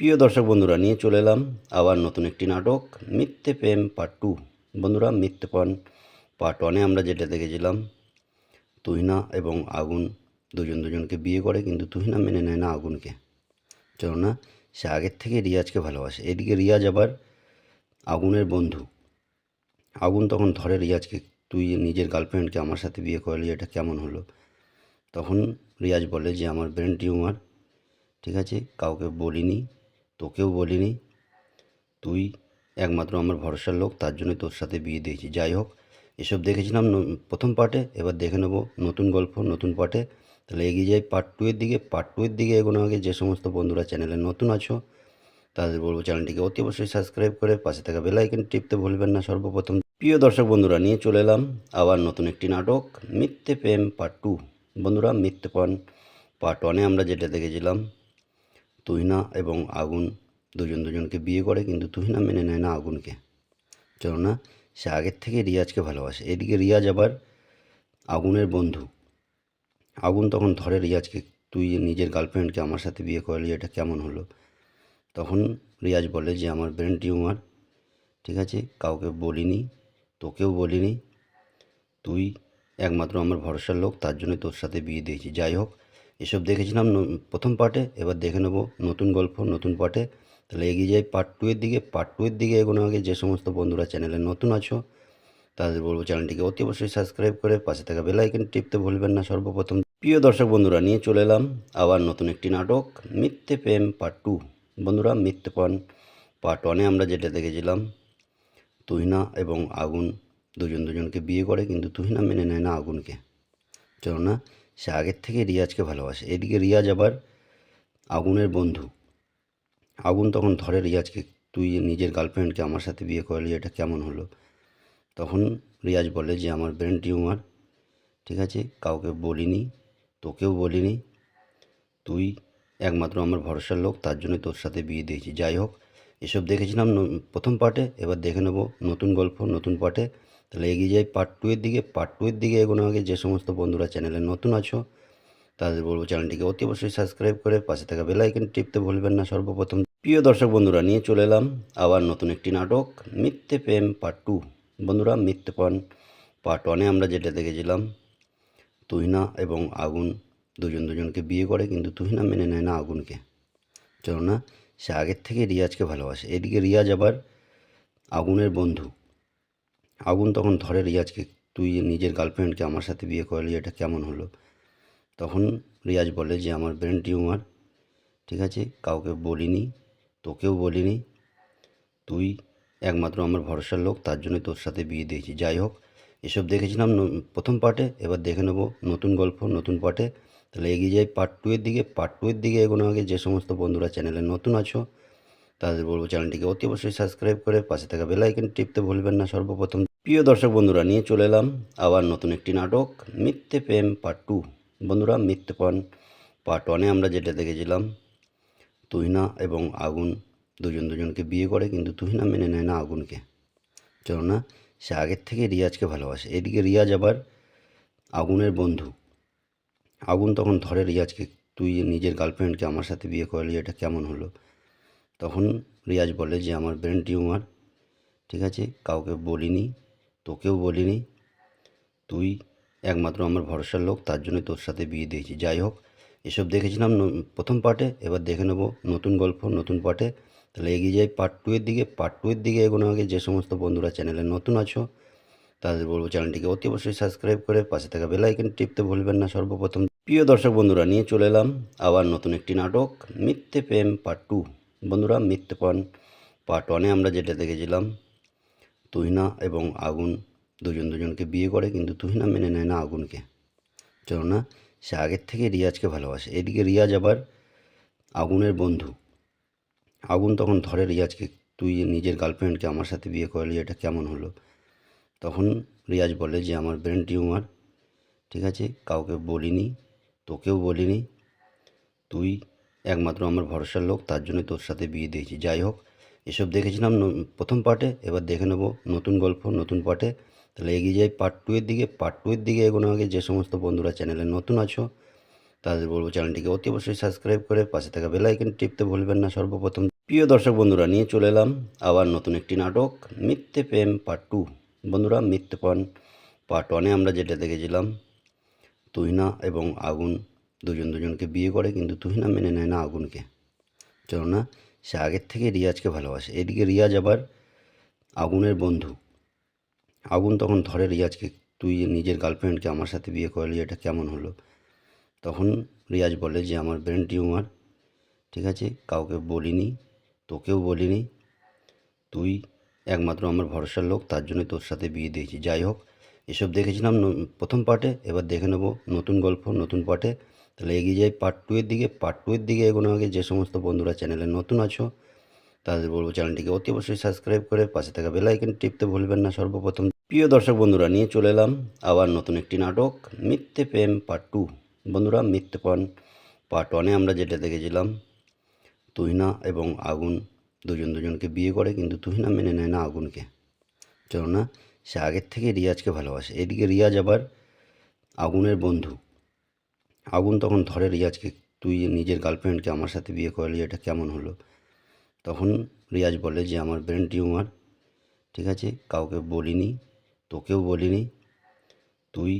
প্রিয় দর্শক বন্ধুরা, নিয়ে চলে এলাম আবার নতুন একটি নাটক, মিথ্যে প্রেম পার্ট টু। বন্ধুরা, মিথ্যে পণ পার্ট ওয়ানে আমরা যেটা দেখেছিলাম, তুহিনা এবং আগুন দুজন দুজনকে বিয়ে করে, কিন্তু তুহিনা মেনে নেয় না আগুনকে। কেননা সে আগের থেকে রিয়াজকে ভালোবাসে। এদিকে রিয়াজ আবার আগুনের বন্ধু। আগুন তখন ধরে রিয়াজকে, তুই নিজের গার্লফ্রেন্ডকে আমার সাথে বিয়ে করলি, এটা কেমন হলো? তখন রিয়াজ বলে যে, আমার ব্রেন টিউমার ঠিক আছে? কাউকে বলিনি তোকেও বলিনি। তুই একমাত্র আমার ভরসার লোক, তার জন্য তোর সাথে বিয়ে দিয়েছি। যাই হোক, এসব দেখেছিলাম প্রথম পার্টে, এবার দেখে নেব নতুন গল্প, নতুন পার্টে। তাহলে এগিয়ে যাই পার্ট টু এর দিকে। পার্ট টু এর দিকে এগোনো আগে যে সমস্ত বন্ধুরা চ্যানেলে নতুন আছো, তাদের বলব চ্যানেলটিকে অতি অবশ্যই সাবস্ক্রাইব করে পাশে থাকা বেল আইকন টিপতে ভুলবেন না। সর্বপ্রথম প্রিয় দর্শক বন্ধুরা, নিয়ে চলে এলাম আবার নতুন একটি নাটক, মিথ্যে প্রেম পার্ট টু বন্ধুরা, মিথ্যে পণ পার্ট ওয়ানে আমরা যেটা দেখেছিলাম তুহিনা এবং আগুন দুজন দুজনকে বিয়ে করে, কিন্তু তুহিনা মেনে নেয় না আগুনকে। কেননা সে আগের থেকে রিয়াজকে ভালোবাসে। এদিকে রিয়াজ আবার আগুনের বন্ধু। আগুন তখন ধরে রিয়াজকে, তুই নিজের গার্লফ্রেন্ডকে আমার সাথে বিয়ে করলি, এটা কেমন হলো? তখন রিয়াজ বলে যে, আমার ব্রেন টিউমার, ঠিক আছে? কাউকে বলিনি, তোকেও বলিনি। তুই একমাত্র আমার ভরসার লোক, তার জন্য তোর সাথে বিয়ে দিয়েছি। যাই হোক এসব দেখেছিলাম প্রথম পার্টে, এবার দেখে নেব নতুন গল্প, নতুন পার্টে। তাহলে এগিয়ে যাই পার্ট টু এর দিকে। পার্ট টু এর দিকে এগোনো আগে যে সমস্ত বন্ধুরা চ্যানেলে নতুন আছো, তাদের বলব চ্যানেলটিকে অতি অবশ্যই সাবস্ক্রাইব করে পাশে থাকা বেল আইকন টিপতে ভুলবেন না। সর্বপ্রথম প্রিয় দর্শক বন্ধুরা নিয়ে চলে এলাম আবার নতুন একটি নাটক, মিথ্যে প্রেম পার্ট টু বন্ধুরা, মিথ্যে পণ পার্ট ওয়ানে আমরা যেটা দেখেছিলাম, তুহিনা এবং আগুন দুজন দুজনকে বিয়ে করে, কিন্তু তুহিনা মেনে নেয় না আগুনকে। কেননা সে আগের থেকে রিয়াজকে ভালোবাসে। এদিকে রিয়াজ আবার আগুনের বন্ধু। আগুন তখন ধরে রিয়াজকে, তুই নিজের গার্লফ্রেন্ডকে আমার সাথে বিয়ে করলি, এটা কেমন হলো? তখন রিয়াজ বলে যে, আমার ব্রেন টিউমার, ঠিক আছে? কাউকে বলিনি, তোকেও বলিনি। তুই একমাত্র আমার ভরসার লোক, তার জন্য তোর সাথে বিয়ে দিয়েছি। যাই হোক, এসব দেখেছিলাম প্রথম পার্টে, এবার দেখে নেব নতুন গল্প, নতুন পার্টে। তাহলে এগিয়ে যাই পার্ট টু এর দিকে। পার্ট টু এর দিকে এগোনো আগে যে সমস্ত বন্ধুরা চ্যানেলে নতুন আছো, তাদের বলব চ্যানেলটিকে অতি অবশ্যই সাবস্ক্রাইব করে পাশে থাকা বেল আইকন টিপতে ভুলবেন না। সর্বপ্রথম প্রিয় দর্শক বন্ধুরা, নিয়ে চলে এলাম আবার নতুন একটি নাটক, মিথ্যে প্রেম পার্ট টু বন্ধুরা, মিথ্যে পণ পার্ট ওয়ানে আমরা যেটা দেখেছিলাম, তুহিনা এবং আগুন দুজন দুজনকে বিয়ে করে, কিন্তু তুহিনা মেনে নেয় না আগুনকে। কেননা সে আগের থেকে রিয়াজকে ভালোবাসে। এদিকে রিয়াজ আবার আগুনের বন্ধু। আগুন তখন ধরে রিয়াজকে, তুই নিজের গার্লফ্রেন্ডকে আমার সাথে বিয়ে করলি, এটা কেমন হলো? তখন রিয়াজ বলে যে, আমার ব্রেন টিউমার ঠিক আছে? কাউকে বলিনি, তোকেও বলিনি। তুই একমাত্র আমার ভরসার লোক, তার জন্য তোর সাথে বিয়ে দিয়েছি। যাই হোক, এসব দেখেছিলাম প্রথম পার্টে এবার দেখে নেব নতুন গল্প, নতুন পার্টে তাহলে এগিয়ে যাই পার্ট টু এর দিকে। পার্ট টু এর দিকে এগোনো আগে যে সমস্ত বন্ধুরা চ্যানেলে নতুন আছো, তাদের বলব চ্যানেলটিকে অতি অবশ্যই সাবস্ক্রাইব করে পাশে থাকা বেল আইকন টিপতে ভুলবেন না। সর্বপ্রথম প্রিয় দর্শক বন্ধুরা, নিয়ে চলে এলাম আবার নতুন একটি নাটক, মিথ্যে প্রেম পার্ট টু বন্ধুরা, মিথ্যে পণ পার্ট ওয়ানে আমরা যেটা দেখেছিলাম, তুহিনা এবং আগুন দুজন দুজনকে বিয়ে করে, কিন্তু তুহিনা মেনে নেয় না আগুনকে। কেননা সে আগের থেকে রিয়াজকে ভালোবাসে। এদিকে রিয়াজ আবার আগুনের বন্ধু। আগুন তখন ধরে রিয়াজকে, তুই নিজের গার্লফ্রেন্ডকে আমার সাথে বিয়ে করলি, এটা কেমন হলো? তখন রিয়াজ বলে যে, আমার ব্রেন টিউমার ঠিক আছে? কাউকে বলিনি তোকেও বলিনি। তুই একমাত্র আমার ভরসার লোক, তার জন্য তোর সাথে বিয়ে দিয়েছি। যাই হোক, এসব দেখেছিলাম প্রথম পার্টে, এবার দেখে নেব নতুন গল্প, নতুন পার্টে। তাহলে এগিয়ে যাই পার্ট টু এর দিকে। পার্ট টু এর দিকে এগোনো আগে যে সমস্ত বন্ধুরা চ্যানেলে নতুন আছো, তাদের বলব চ্যানেলটিকে অতি অবশ্যই সাবস্ক্রাইব করে পাশে থাকা বেল আইকন টিপতে ভুলবেন না। সর্বপ্রথম প্রিয় দর্শক বন্ধুরা, নিয়ে চলে এলাম আবার নতুন একটি নাটক, মিথ্যে প্রেম পার্ট টু বন্ধুরা, মিথ্যে পণ পার্ট ওয়ানে আমরা যেটা দেখেছিলাম তুহিনা এবং আগুন দুজন দুজনকে বিয়ে করে, কিন্তু তুহিনা মেনে নেয় না আগুনকে। কেননা, সে আগের থেকে রিয়াজকে ভালোবাসে। এদিকে রিয়াজ আবার আগুনের বন্ধু। আগুন তখন ধরে রিয়াজকে, তুই নিজের গার্লফ্রেন্ডকে আমার সাথে বিয়ে করলি, এটা কেমন হলো? তখন রিয়াজ বলে যে, আমার ব্রেন টিউমার ঠিক আছে? কাউকে বলিনি, তোকেও বলিনি। তুই একমাত্র আমার ভরসার লোক, তার জন্য তোর সাথে বিয়ে দিয়েছি। যাই হোক এসব দেখেছিলাম প্রথম পার্টে, এবার দেখে নেব নতুন গল্প, নতুন পার্টে। তাহলে এগিয়ে যাই পার্ট টু এর দিকে। পার্ট টু এর দিকে এগোনো আগে যে সমস্ত বন্ধুরা চ্যানেলে নতুন আছো, তাদের বলব চ্যানেলটিকে অতি অবশ্যই সাবস্ক্রাইব করে পাশে থাকা বেল আইকন টিপতে ভুলবেন না। সর্বপ্রথম প্রিয় দর্শক বন্ধুরা, নিয়ে চলে এলাম আবার নতুন একটি নাটক, মিথ্যে প্রেম পার্ট টু। বন্ধুরা মিথ্যেপন পার্ট ওয়ানে আমরা যেটা দেখেছিলাম, তুহিনা এবং আগুন দুজন দুজনকে বিয়ে করে, কিন্তু তুহিনা মেনে নেয় না আগুনকে। কেননা সে আগের থেকে রিয়াজকে ভালোবাসে। এদিকে রিয়াজ আবার আগুনের বন্ধু। আগুন তখন ধরে রিয়াজকে, তুই নিজের গার্লফ্রেন্ডকে আমার সাথে বিয়ে করলি, এটা কেমন হলো? তখন রিয়াজ বলে যে, আমার ব্রেন টিউমার, ঠিক আছে? কাউকে বলিনি, তোকেও বলিনি। তুই একমাত্র আমার ভরসার লোক, তার জন্য তোর সাথে বিয়ে দিয়েছি। যাই হোক এসব দেখেছিলাম প্রথম পার্টে, এবার দেখে নেব নতুন গল্প, নতুন পার্টে। তাহলে এগিয়ে যাই পার্ট টু এর দিকে। পার্ট টু এর দিকে এগোনো আগে যে সমস্ত বন্ধুরা চ্যানেলে নতুন আছো, তাদের বলব চ্যানেলটিকে অতি অবশ্যই সাবস্ক্রাইব করে পাশে থাকা বেল আইকন টিপতে ভুলবেন না। সর্বপ্রথম প্রিয় দর্শক বন্ধুরা, নিয়ে চলে এলাম আবার নতুন একটি নাটক, মিথ্যে প্রেম পার্ট টু বন্ধুরা মিথ্যেপন পার্ট ওয়ানে আমরা যেটা দেখেছিলাম, তুহিনা এবং আগুন দুজন দুজনকে বিয়ে করে, কিন্তু তুহিনা মেনে নেয় না আগুনকে। কেননা সে আগের থেকে রিয়াজকে ভালোবাসে। এদিকে রিয়াজ আবার আগুনের বন্ধু। আগুন তখন ধরে রিয়াজকে, তুই নিজের গার্লফ্রেন্ডকে আমার সাথে বিয়ে করলি, এটা কেমন হলো? তখন রিয়াজ বলে যে, আমার ব্রেন টিউমার ঠিক আছে? কাউকে বলিনি, তোকেও বলিনি। তুই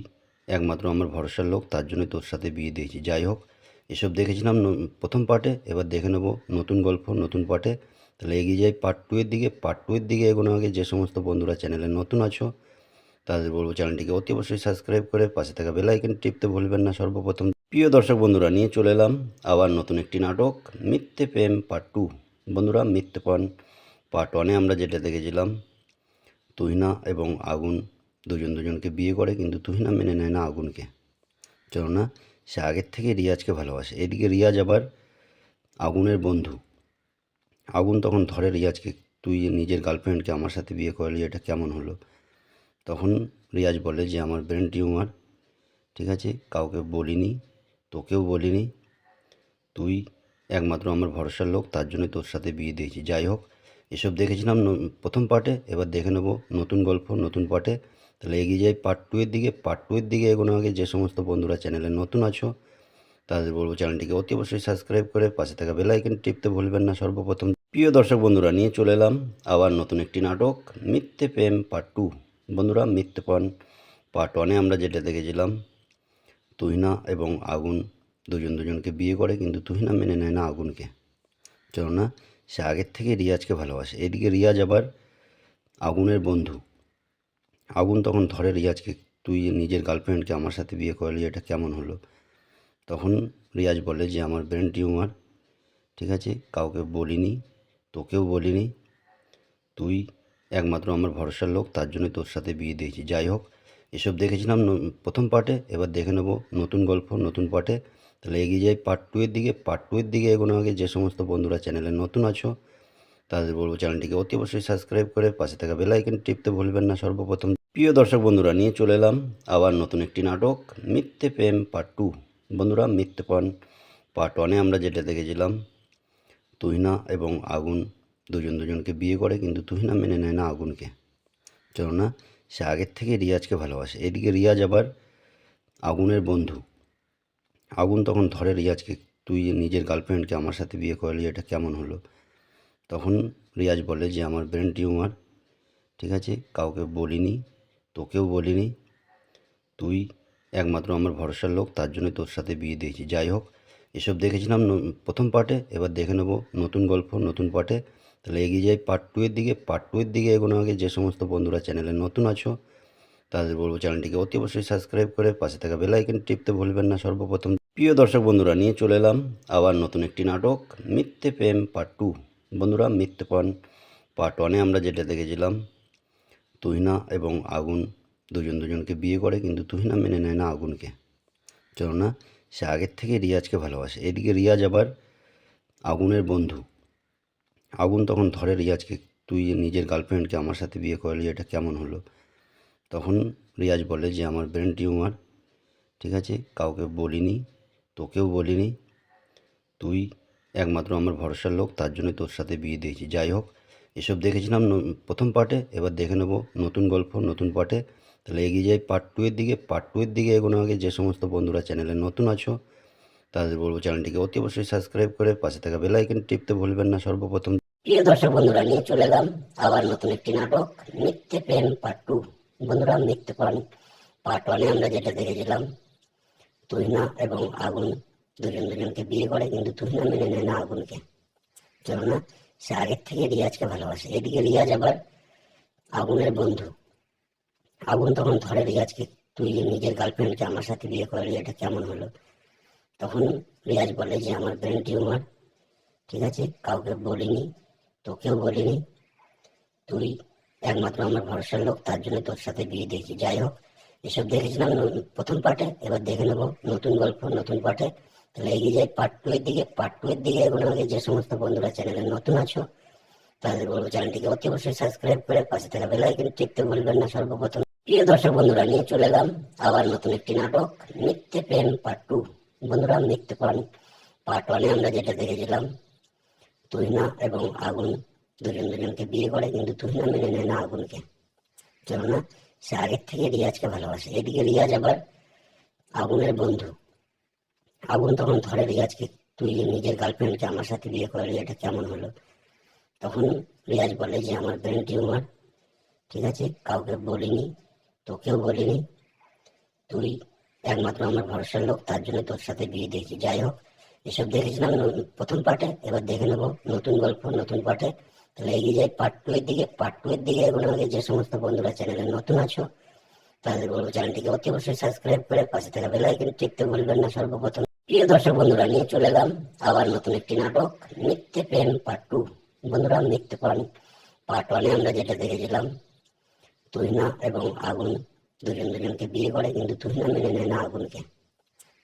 একমাত্র আমার ভরসার লোক, তার জন্য তোর সাথে বিয়ে দিয়েছি। যাই হোক, এসব দেখেছিলাম প্রথম পার্টে এবার দেখে নেব নতুন গল্প, নতুন পার্টে তাহলে এগিয়ে যাই পার্ট টু এর দিকে। পার্ট টু এর দিকে এগোনো আগে যে সমস্ত বন্ধুরা চ্যানেলে নতুন আছো, তাদের বলব চ্যানেলটিকে অতি অবশ্যই সাবস্ক্রাইব করে পাশে থাকা বেল আইকন টিপতে ভুলবেন না। সর্বপ্রথম প্রিয় দর্শক বন্ধুরা নিয়ে চলে এলাম আবার নতুন একটি নাটক, মিথ্যে প্রেম পার্ট টু বন্ধুরা মিথ্যেপন পার্ট ওয়ানে আমরা যেটা দেখেছিলাম, তুহিনা এবং আগুন দুজন দুজনকে বিয়ে করে, কিন্তু তুহিনা মেনে নেয় না আগুনকে। কেননা সে আগের থেকে রিয়াজকে ভালোবাসে। এদিকে রিয়াজ আবার আগুনের বন্ধু। আগুন তখন ধরে রিয়াজকে, তুই নিজের গার্লফ্রেন্ডকে আমার সাথে বিয়ে করলি, এটা কেমন হলো? তখন রিয়াজ বলে যে, আমার ব্রেন টিউমার ঠিক আছে? কাউকে বলিনি, তোকেও বলিনি। তুই একমাত্র আমার ভরসার লোক, তার জন্য তোর সাথে বিয়ে দিয়েছি। যাই হোক, এসব দেখেছিলাম প্রথম পার্টে, এবার দেখে নেব নতুন গল্প, নতুন পার্টে। তাহলে এগিয়ে যাই পার্ট টু এর দিকে। পার্ট টু এর দিকে এগোনো আগে যে সমস্ত বন্ধুরা চ্যানেলে নতুন আছো, তাদের বলব চ্যানেলটিকে অতি অবশ্যই সাবস্ক্রাইব করে পাশে থাকা বেল আইকন টিপতে ভুলবেন না। সর্বপ্রথম প্রিয় দর্শক বন্ধুরা, নিয়ে চলে এলাম আবার নতুন একটি নাটক, মিথ্যে প্রেম পার্ট টু বন্ধুরা মিথ্যেপন পার্ট ওয়ানে আমরা যেটা দেখেছিলাম, তুহিনা এবং আগুন দুজন দুজনকে বিয়ে করে, কিন্তু তুহিনা মেনে নেয় না আগুনকে। কেননা সে আগের থেকে রিয়াজকে ভালোবাসে। এদিকে রিয়াজ আবার আগুনের বন্ধু। আগুন তখন ধরে রিয়াজকে, তুই নিজের গার্লফ্রেন্ডকে আমার সাথে বিয়ে করলি, এটা কেমন হলো? তখন রিয়াজ বলে যে, আমার ব্রেন টিউমার, ঠিক আছে? কাউকে বলিনি তোকেও বলিনি। তুই একমাত্র আমার ভরসার লোক, তার জন্য তোর সাথে বিয়ে দিয়েছি। যাই হোক, এসব দেখেছিলাম প্রথম পার্টে, এবার দেখে নেব নতুন গল্প, নতুন পার্টে। তাহলে এগিয়ে যাই পার্ট টু এর দিকে। পার্ট টু এর দিকে এগোনো আগে যে সমস্ত বন্ধুরা চ্যানেলে নতুন আছো, তাদের বলব চ্যানেলটিকে অতি অবশ্যই সাবস্ক্রাইব করে পাশে থাকা বেল আইকন টিপতে ভুলবেন না। সর্বপ্রথম প্রিয় দর্শক বন্ধুরা, নিয়ে চলে এলাম আবার নতুন একটি নাটক, মিথ্যে প্রেম পার্ট টু বন্ধুরা, মিথ্যে পান পার্ট ওয়ানে আমরা যেটা দেখেছিলাম তুহিনা এবং আগুন দুজন দুজনকে বিয়ে করে, কিন্তু তুহিনা মেনে নেয় না আগুনকে। কেননা সে আগের থেকে রিয়াজকে ভালোবাসে। এদিকে রিয়াজ আবার আগুনের বন্ধু। আগুন তখন ধরে রিয়াজকে, তুই নিজের গার্লফ্রেন্ডকে আমার সাথে বিয়ে করলি, এটা কেমন হলো? তখন রিয়াজ বলে যে, আমার ব্রেন টিউমার, ঠিক আছে? কাউকে বলিনি, তোকেও বলিনি। তুই একমাত্র আমার ভরসার লোক, তার জন্য তোর সাথে বিয়ে দিয়েছি। যাই হোক এসব দেখেছিলাম ন- প্রথম পার্টে, এবার দেখে নেব নতুন গল্প, নতুন পার্টে। তাহলে এগিয়ে যাই পার্ট টু এর দিকে। পার্ট টু এর দিকে এগোনো আগে যে সমস্ত বন্ধুরা চ্যানেলে নতুন আছো, তাদের বলব চ্যানেলটিকে অতি অবশ্যই সাবস্ক্রাইব করে পাশে থাকা বেল আইকন টিপতে ভুলবেন না। সর্বপ্রথম প্রিয় দর্শক বন্ধুরা, নিয়ে চলে এলাম আবার নতুন একটি নাটক, মিথ্যে প্রেম পার্ট টু। বন্ধুরা মিথ্যেপন পার্ট ওয়ানে আমরা যেটা দেখেছিলাম, তুহিনা এবং আগুন দুজন দুজনকে বিয়ে করে, কিন্তু তুহিনা মেনে নেয় না আগুনকে। কেননা সে আগের থেকে রিয়াজকে ভালোবাসে। এদিকে রিয়াজ আবার আগুনের বন্ধু। আগুন তখন ধরে রিয়াজকে, তুই নিজের গার্লফ্রেন্ডকে আমার সাথে বিয়ে করলি, এটা কেমন হলো? তখন রিয়াজ বলে যে, আমার ব্রেন টিউমার ঠিক আছে? কাউকে বলিনি, তোকেও বলিনি। তুই একমাত্র আমার ভরসার লোক, তার জন্য তোর সাথে বিয়ে দিয়েছি। যাই হোক, এসব দেখেছিলাম প্রথম পার্টে এবার দেখে নেব নতুন গল্প, নতুন পার্টে তাহলে এগিয়ে যাই পার্ট টু এর দিকে। পার্ট টু এর দিকে এগোনো আগে যে সমস্ত বন্ধুরা চ্যানেলে নতুন আছো, তাদের বলব চ্যানেলটিকে অতি অবশ্যই সাবস্ক্রাইব করে পাশে থাকা বেল আইকন টিপতে ভুলবেন না সর্বপ্রথম। প্রিয় দর্শক বন্ধুরা, নিয়ে চলে এলাম আবার নতুন একটি নাটক, মিথ্যে প্রেম পার্ট টু বন্ধুরা মিথ্যে প্রেম পার্ট ওয়ানে আমরা যেটা দেখেছিলাম, তুহিনা এবং আগুন দুজন দুজনকে বিয়ে করে, কিন্তু তুহিনা মেনে নেয় না আগুনকে। কেননা সে আগের থেকে রিয়াজকে ভালোবাসে। এদিকে রিয়াজ আবার আগুনের বন্ধু। আগুন তখন ধরে রিয়াজকে তুই নিজের গার্লফ্রেন্ডকে আমার সাথে বিয়ে করলি, এটা কেমন হলো? তখন রিয়াজ বলে যে, আমার ব্রেন টিউমার ঠিক আছে? কাউকে বলিনি, তোকেও বলিনি। তুই একমাত্র আমার ভরসার লোক, তার জন্য তোর সাথে বিয়ে দিয়েছি। যাই হোক, এসব দেখেছিলাম প্রথম পার্টে, এবার দেখে নেব নতুন গল্প, নতুন পার্টে। তাহলে এগিয়ে যাই পার্ট টু এর দিকে। পার্ট টু এর দিকে এগুলো যে সমস্ত বন্ধুরা চ্যানেলে নতুন আছো, তাদের বলব চ্যানেলটিকে অতি অবশ্যই সাবস্ক্রাইব করে পাশে থাকা বেল আইকন টিপতে বলবেন না। সর্বপ্রথম প্রিয় দর্শক বন্ধুরা, নিয়ে চলে এলাম আবার নতুন একটি নাটক মিথ্যে প্রেম পার্ট টু বন্ধুরা মিথ্যে প্রেম পার্ট ওয়ানে আমরা যেটা দেখেছিলাম, তুহিনা এবং আগুন, দুজন দুজনকে বিয়ে করে, কিন্তু তুহিনা মেনে নেয় না আগুনকে। কেননা, সে আগের থেকে রিয়াজকে ভালোবাসে। এদিকে রিয়াজ আবার আগুনের বন্ধু। আগুন তখন ধরে রিয়াজকে, তুই নিজের গার্লফ্রেন্ডকে আমার সাথে বিয়ে করলি, এটা কেমন হলো? তখন রিয়াজ বলে যে, আমার ব্রেন টিউমার ঠিক আছে? কাউকে বলিনি তোকেও বলিনি? তুই একমাত্র আমার ভরসার লোক, তার জন্য তোর সাথে বিয়ে দিয়েছি। যাই হোক, এসব দেখেছিলাম প্রথম পার্টে, এবার দেখে নেব নতুন গল্প, নতুন পার্টে। তাহলে এগিয়ে যাই পার্ট টু এর দিকে। পার্ট টু এর দিকে এগুলো আগে যে সমস্ত বন্ধুরা চ্যানেলে নতুন আছো, তাদের বলব চ্যানেলটিকে অতি অবশ্যই সাবস্ক্রাইব করে পাশে থাকা বেল আইকন টিপতে ভুলবেন না। সর্বপ্রথম প্রিয় দর্শক বন্ধুরা, নিয়ে চলে এলাম আবার নতুন একটি নাটক, মিথ্যে প্রেম পার্ট টু বন্ধুরা, মিথ্যে প্রেম পার্ট ওয়ানে আমরা যেটা দেখেছিলাম তুহিনা এবং আগুন দুজন দুজনকে বিয়ে করে কিন্তু তুহিনা মেনে নেয় না আগুনকে।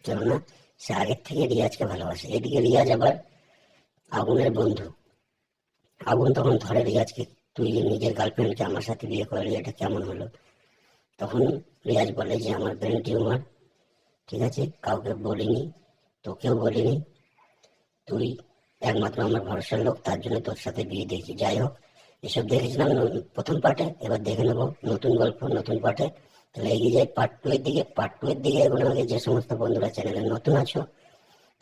কেননা সে আগের থেকে রিয়াজকে ভালোবাসে। এদিকে রিয়াজ আবার আগুনের বন্ধু। আগুন তখন ধরে রিয়াজকে, তুই নিজের গার্লফ্রেন্ডকে আমার সাথে বিয়ে করলি, এটা কেমন হলো? তখন রিয়াজ বলে যে, আমার ব্রেন টিউমার ঠিক আছে? কাউকে বলিনি, তোকেও বলিনি। তুই একমাত্র আমার ভরসার লোক, তার জন্য তোর সাথে বিয়ে দিয়েছি। যাই হোক এসব দেখেছিলাম প্রথম পার্টে, এবার দেখে নেব নতুন গল্প, নতুন পার্টে। তাহলে এগিয়ে যাই পার্ট টু এর দিকে পার্ট টু এর দিকে এগুলো আগে যে সমস্ত বন্ধুরা চ্যানেলে নতুন আছো,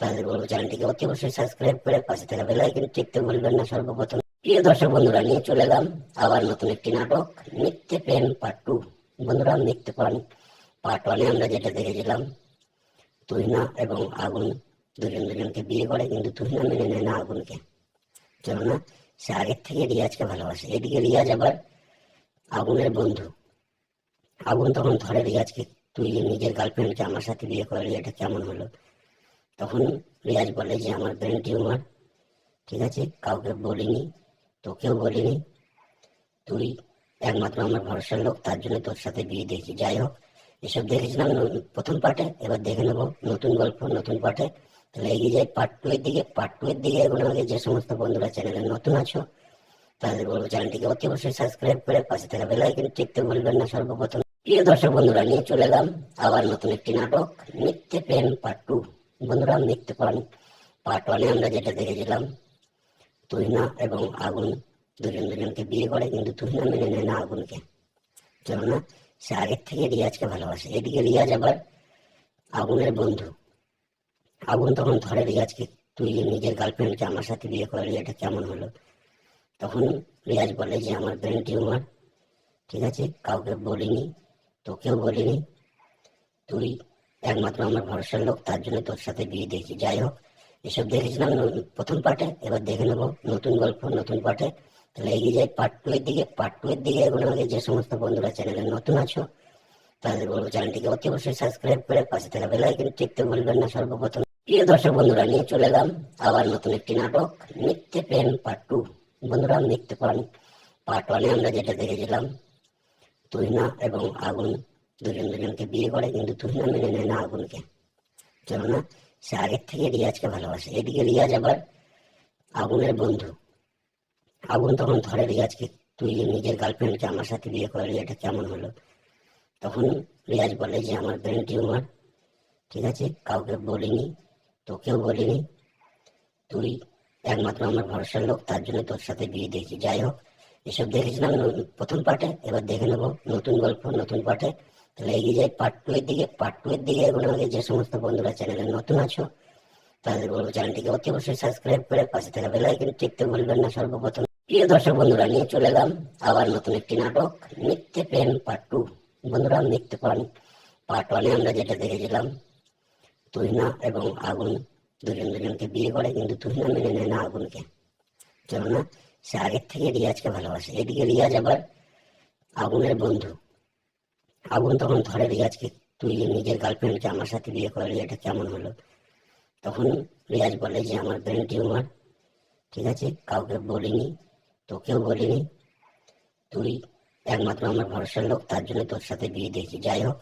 তাদের বলব চ্যানেলটিকে অতি অবশ্যই সাবস্ক্রাইব করে পাশে থাকা আইকন টিপতে ভুলবেন না, সর্বপ্রথম প্রিয় দর্শক বন্ধুরা, নিয়ে চলে এলাম আবার নতুন একটি নাটক, মিথ্যে প্রেম পার্ট টু বন্ধুরা, মিথ্যে প্রেম পার্ট ওয়ানে আমরা যেটা দেখেছিলাম, তুহিনা এবং আগুন, দুজন দুজনকে বিয়ে করে, কিন্তু তুহিনা মেনে নেয় না আগুনকে। চলো না সে আগের থেকে রিয়াজকে ভালোবাসে। এদিকে রিয়াজ আবার আগুনের বন্ধু। আগুন তখন ধরে রিয়াজকে তুই নিজের গার্লফ্রেন্ডকে আমার সাথে বিয়ে করলি, এটা কেমন হলো? তখন রিয়াজ বলে যে, আমার ব্রেন টিউমার ঠিক আছে? কাউকে বলিনি, তোকেও বলিনি। তুই একমাত্র আমার ভরসার লোক, তার জন্য তোর সাথে বিয়ে দিয়েছি। যাই হোক, এসব দেখেছিলাম প্রথম পার্টে এবার দেখে নেব নতুন গল্প, নতুন পার্টে তাহলে এগিয়ে যাই পার্ট দিকে পার্ট দিকে এগুলো আগে যে সমস্ত বন্ধুরা চ্যানেলে নতুন আছো তাদের বলব চ্যানেলটিকে অতি অবশ্যই সাবস্ক্রাইব করে পাশে থাকা বেল আইকন টিপতে ভুলবেন না সর্বপ্রথম। প্রিয় দর্শক বন্ধুরা, নিয়ে চলে এলাম আবার নতুন একটি নাটক, মিথ্যে প্রেম পার্ট টু বন্ধুরা, মিথ্যে প্রেম পার্ট ওয়ানে আমরা যেটা দেখেছিলাম, তুহিনা এবং আগুন দুজন দুজনকে বিয়ে করে, কিন্তু তুহিনা মেনে নেয় না আগুনকে। চলো না সে আগের থেকে রিয়াজকে ভালোবাসে। এদিকে রিয়াজ আবার আগুনের বন্ধু। আগুন তখন ধরে রিয়াজকে তুই নিজের গার্লফ্রেন্ডকে আমার সাথে বিয়ে করলি, এটা কেমন হলো? তখন রিয়াজ বলে যে, আমার ব্রেন টিউমার ঠিক আছে? কাউকে বলিনি, তোকেও বলিনি। তুই একমাত্র আমার ভরসার লোক, তার জন্য তোর সাথে বিয়ে দিয়েছি। যাই হোক, এসব দেখেছিলাম প্রথম পার্টে, এবার দেখে নেব নতুন গল্প, নতুন পার্টে। তাহলে এগিয়ে যাই পার্ট টু এর দিকে পার্ট টু এর দিকে এগুলো আগে যে সমস্ত বন্ধুরা চ্যানেলে নতুন আছো, তাদের বলব চ্যানেলটিকে অতি অবশ্যই সাবস্ক্রাইব করে পাশে থাকা বেল আইকন টিপতে বলবেন না, সর্বপ্রথম প্রিয় দর্শক বন্ধুরা, নিয়ে চলে এলাম আবার নতুন একটি নাটক, মিথ্যে প্রেম পার্ট টু বন্ধুরা, মিথ্যে প্রেম পার্ট ওয়ানে আমরা যেটা দেখেছিলাম, তুহিনা এবং আগুন দুজন দুজনকে বিয়ে করে, কিন্তু তুহিনা মেনে নেয় না আগুনকে। কেননা, সে আগের থেকে রিয়াজকে ভালোবাসে। এদিকে রিয়াজ আবার আগুনের বন্ধু। আগুন তখন ধরে রিয়াজকে, তুই নিজের গার্লফ্রেন্ডকে আমার সাথে বিয়ে করলি, এটা কেমন হলো? তখন রিয়াজ বলে যে, আমার ব্রেন টিউমার ঠিক আছে? কাউকে বলিনি তোকেও বলিনি। তুই একমাত্র আমার ভরসার লোক, তার জন্য তোর সাথে বিয়ে দিয়েছি। যাই হোক, এসব দেখেছিলাম প্রথম পার্টে, এবার দেখে নেব নতুন গল্প, নতুন পার্টে। তাহলে এগিয়ে যাই পার্ট টু এর দিকে পার্ট টু এর দিকে এগুলো আগে যে সমস্ত বন্ধুরা চ্যানেলে নতুন আছো তাদের বলব চ্যানেলটিকে অতি অবশ্যই সাবস্ক্রাইব করে পাশে থাকা বেল আইকন টিপতে বলবেন না সর্বপ্রথম। প্রিয় দর্শক বন্ধুরা, নিয়ে চলে এলাম আবার নতুন একটি নাটক মিথ্যে প্রেম পার্ট টু বন্ধুরা মিথ্যে প্রেম পার্ট ওয়ানে আমরা যেটা দেখেছিলাম তুহিনা এবং আগুন দুজন দুজনকে বিয়ে করে কিন্তু তুহিনা মেনে নেয় না আগুনকে। চলো না? সে আগের থেকে রিয়াজকে ভালোবাসে। এদিকে রিয়াজ আবার আগুনের বন্ধু। আগুন তখন ধরে রিয়াজকে, তুই নিজের গার্লফ্রেন্ডকে আমার সাথে বিয়ে করলি, এটা কেমন হলো? তখন রিয়াজ বলে যে, আমার ব্রেন টিউমার ঠিক আছে? কাউকে বলিনি, তোকেও বলিনি। তুই একমাত্র আমার ভরসার লোক, তার জন্য তোর সাথে বিয়ে দিয়েছি। যাই হোক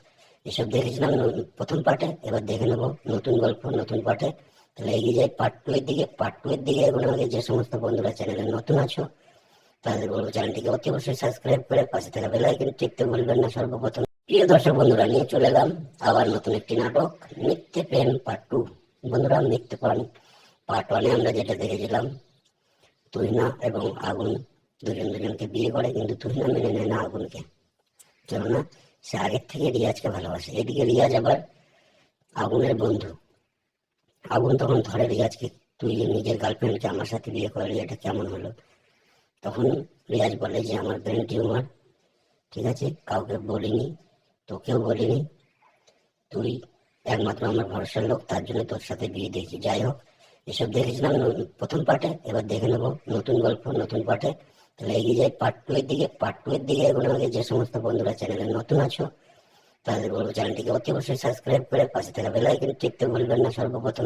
এসব দেখেছিলাম প্রথম পার্টে, এবার দেখে নেব নতুন গল্প, নতুন পার্টে। তাহলে এগিয়ে যাই পার্ট টু এর দিকে পার্ট টু এর দিকে এগুলো আগে যে সমস্ত বন্ধুরা চ্যানেলে নতুন আছো, তাদের বলব চ্যানেলটিকে অতি অবশ্যই সাবস্ক্রাইব করে পাশে থাকা বেল আইকন টিপতে ভুলবেন না। সর্বপ্রথম প্রিয় দর্শক বন্ধুরা, নিয়ে চলে এলাম আবার নতুন একটি নাটক, মিথ্যে প্রেম পার্ট টু বন্ধুরা, মিথ্যে প্রেম পার্ট ওয়ানে আমরা যেটা দেখেছিলাম, তুহিনা এবং আগুন, দুজন দুজনকে বিয়ে করে, কিন্তু তুহিনা মেনে নেয় না আগুনকে। চলো না সে আগের থেকে রিয়াজকে ভালোবাসে। এদিকে রিয়াজ আবার আগুনের বন্ধু। আগুন তখন ধরে রিয়াজকে তুই নিজের গার্লফ্রেন্ডকে আমার সাথে বিয়ে করলি, এটা কেমন হলো? তখন রিয়াজ বলে যে, আমার ব্রেন টিউমার ঠিক আছে? কাউকে বলিনি, তোকেও বলিনি। তুই একমাত্র আমার ভরসার লোক, তার জন্য তোর সাথে বিয়ে দিয়েছি। যাই হোক, এসব দেখেছিলাম প্রথম পার্টে, এবার দেখে নেব নতুন গল্প, নতুন পার্টে। তাহলে এগিয়ে যে পার্ট দিকে পার্ট টু এর দিকে এগুলো আমাদের যে সমস্ত বন্ধুরা চ্যানেলে নতুন আছো, তাদের বলব চ্যানেলটিকে অতি অবশ্যই সাবস্ক্রাইব করে পাশে থাকা বেল আইকন টিপতে ভুলবেন না, সর্বপ্রথম